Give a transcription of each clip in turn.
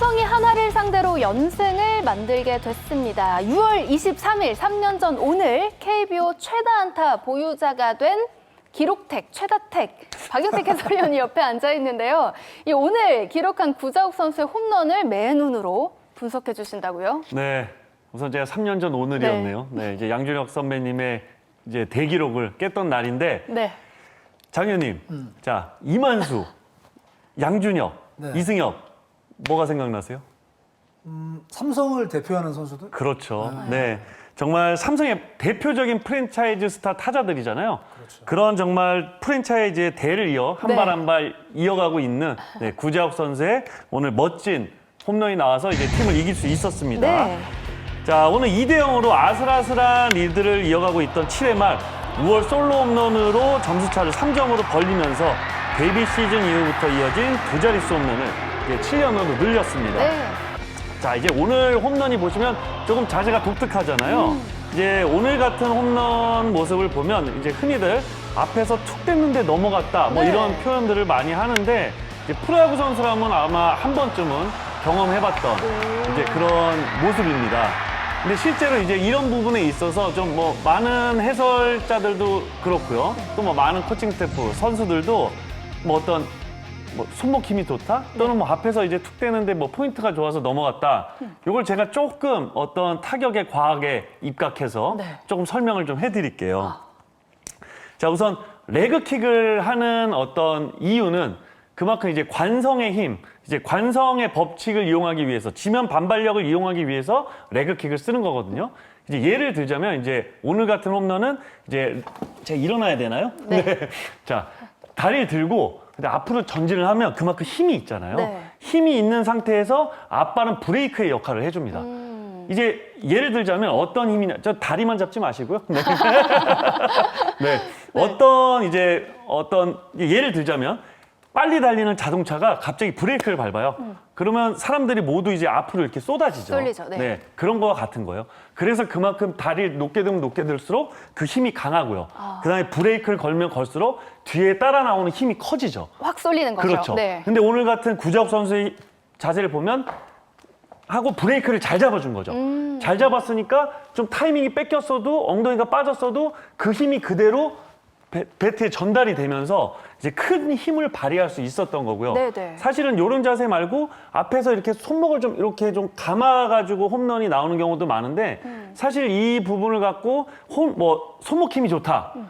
삼성이 하나를 상대로 연승을 만들게 됐습니다. 6월 23일, 3년 전 오늘 KBO 최다 안타 보유자가 된 기록택, 최다택, 박영택 해설위원이 옆에 앉아 있는데요. 이 오늘 기록한 구자욱 선수의 홈런을 맨눈으로 분석해 주신다고요? 네. 우선 제가 3년 전 오늘이었네요. 네. 이제 양준혁 선배님의 이제 대기록을 깼던 날인데 네. 장현님, 자 이만수, 양준혁, 네. 이승엽 뭐가 생각나세요? 삼성을 대표하는 선수들? 그렇죠. 네. 정말 삼성의 대표적인 프랜차이즈 스타 타자들이잖아요. 그렇죠. 그런 정말 프랜차이즈의 대를 이어 한 네. 발 한 발 이어가고 있는 네, 구자욱 선수의 오늘 멋진 홈런이 나와서 이제 팀을 이길 수 있었습니다. 네. 자, 오늘 2대 0으로 아슬아슬한 리드를 이어가고 있던 7회 말 6월 솔로 홈런으로 점수차를 3점으로 벌리면서 데뷔 시즌 이후부터 이어진 두 자릿수 홈런을 7년으로 늘렸습니다. 네. 자, 이제 오늘 홈런이 보시면 조금 자세가 독특하잖아요. 이제 오늘 같은 홈런 모습을 보면 이제 흔히들 앞에서 툭 뗐는데 넘어갔다 뭐 네. 이런 표현들을 많이 하는데 이제 프로야구 선수라면 아마 한 번쯤은 경험해봤던 이제 그런 모습입니다. 근데 실제로 이제 이런 부분에 있어서 좀 뭐 많은 해설자들도 그렇고요. 또 뭐 많은 코칭 스태프, 선수들도 뭐 어떤 뭐 손목 힘이 좋다 또는 뭐 앞에서 이제 툭 떼는데 뭐 포인트가 좋아서 넘어갔다. 이걸 제가 조금 어떤 타격의 과학에 입각해서 네. 조금 설명을 좀 해드릴게요. 자 우선 레그킥을 하는 어떤 이유는 그만큼 이제 관성의 힘, 이제 관성의 법칙을 이용하기 위해서 지면 반발력을 이용하기 위해서 레그킥을 쓰는 거거든요. 이제 예를 들자면 이제 오늘 같은 홈런은 이제 제가 일어나야 되나요? 네. 자 다리를 들고 근데 앞으로 전진을 하면 그만큼 힘이 있잖아요. 네. 힘이 있는 상태에서 앞발은 브레이크의 역할을 해줍니다. 음. 이제 예를 들자면 어떤 힘이냐, 저 다리만 잡지 마시고요. 네. 네. 어떤 이제 어떤 예를 들자면 빨리 달리는 자동차가 갑자기 브레이크를 밟아요. 그러면 사람들이 모두 이제 앞으로 이렇게 쏟아지죠. 쏠리죠, 네. 그런 거와 같은 거예요. 그래서 그만큼 다리를 높게 들면 높게 들수록 그 힘이 강하고요. 아. 그다음에 브레이크를 걸면 걸수록 뒤에 따라 나오는 힘이 커지죠. 확 쏠리는 거죠. 그렇죠. 네. 근데 오늘 같은 구자욱 선수의 자세를 보면 하고 브레이크를 잘 잡아준 거죠. 음. 잘 잡았으니까 좀 타이밍이 뺏겼어도 엉덩이가 빠졌어도 그 힘이 그대로 배, 배트에 전달이 되면서 이제 큰 힘을 발휘할 수 있었던 거고요. 네네. 사실은 이런 자세 말고 앞에서 이렇게 손목을 좀 이렇게 좀 감아가지고 홈런이 나오는 경우도 많은데 음. 사실 이 부분을 갖고 홈, 뭐 손목 힘이 좋다. 음.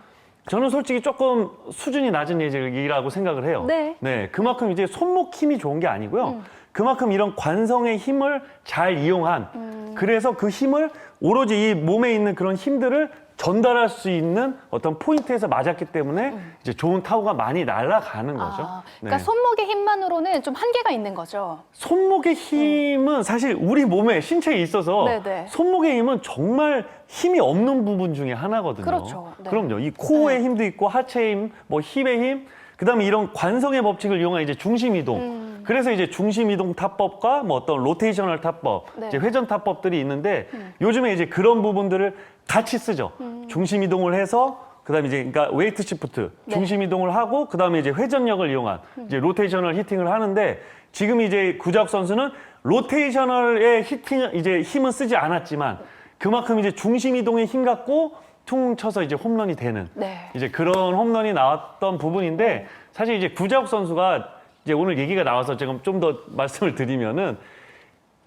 저는 솔직히 조금 수준이 낮은 얘기라고 생각을 해요. 네. 그만큼 이제 손목 힘이 좋은 게 아니고요. 그만큼 이런 관성의 힘을 잘 이용한 그래서 그 힘을 오로지 이 몸에 있는 그런 힘들을 전달할 수 있는 어떤 포인트에서 맞았기 때문에 이제 좋은 타구가 많이 날아가는 거죠. 아, 그러니까 네. 손목의 힘만으로는 좀 한계가 있는 거죠. 손목의 힘은 사실 우리 몸에 신체에 있어서 네네. 손목의 힘은 정말 힘이 없는 부분 중에 하나거든요. 그렇죠. 네. 그럼요. 이 코어의 힘도 있고 하체의 힘, 뭐 힙의 힘, 그다음에 이런 관성의 법칙을 이용한 이제 중심 이동. 음. 그래서 이제 중심 이동 타법과 뭐 어떤 로테이셔널 타법, 네. 이제 회전 타법들이 있는데 요즘에 이제 그런 부분들을 같이 쓰죠. 음. 중심 이동을 해서 그다음에 이제 그러니까 웨이트 시프트 네. 중심 이동을 하고 그다음에 이제 회전력을 이용한 이제 로테이셔널 히팅을 하는데 지금 이제 구작 선수는 로테이셔널의 히팅 이제 힘은 쓰지 않았지만 그만큼 이제 중심 이동의 힘 갖고 퉁 쳐서 이제 홈런이 되는 네. 이제 그런 홈런이 나왔던 부분인데 사실 이제 구자욱 선수가 이제 오늘 얘기가 나와서 지금 좀 더 말씀을 드리면은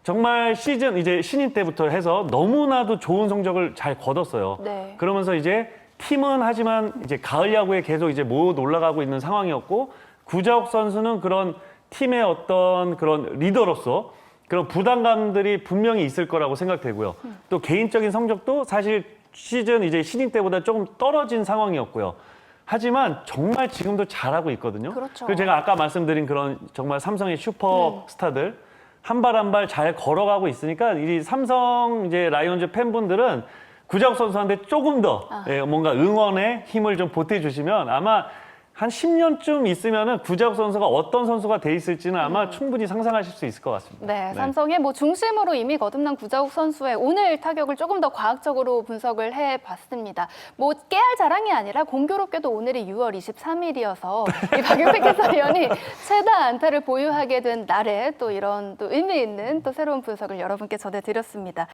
정말 시즌 이제 신인 때부터 해서 너무나도 좋은 성적을 잘 거뒀어요. 네. 그러면서 이제 팀은 하지만 이제 가을 야구에 계속 이제 못 올라가고 있는 상황이었고 구자욱 선수는 그런 팀의 어떤 그런 리더로서 그런 부담감들이 분명히 있을 거라고 생각되고요. 또 개인적인 성적도 사실 시즌 이제 신인 때보다 조금 떨어진 상황이었고요. 하지만 정말 지금도 잘하고 있거든요. 그렇죠. 그리고 제가 아까 말씀드린 그런 정말 삼성의 슈퍼 스타들 한 발 한 발 잘 걸어가고 있으니까 이 삼성 이제 라이온즈 팬분들은 구자욱 선수한테 조금 더 예, 뭔가 응원의 힘을 좀 보태주시면 아마 한 10년쯤 있으면은 구자욱 선수가 어떤 선수가 돼 있을지는 아마 충분히 상상하실 수 있을 것 같습니다. 네, 삼성의 뭐 중심으로 이미 거듭난 구자욱 선수의 오늘 타격을 조금 더 과학적으로 분석을 해봤습니다. 뭐 깨알 자랑이 아니라 공교롭게도 오늘이 6월 23일이어서 이 박용택 해설위원이 최다 안타를 보유하게 된 날에 또 이런 또 의미 있는 또 새로운 분석을 여러분께 전해드렸습니다.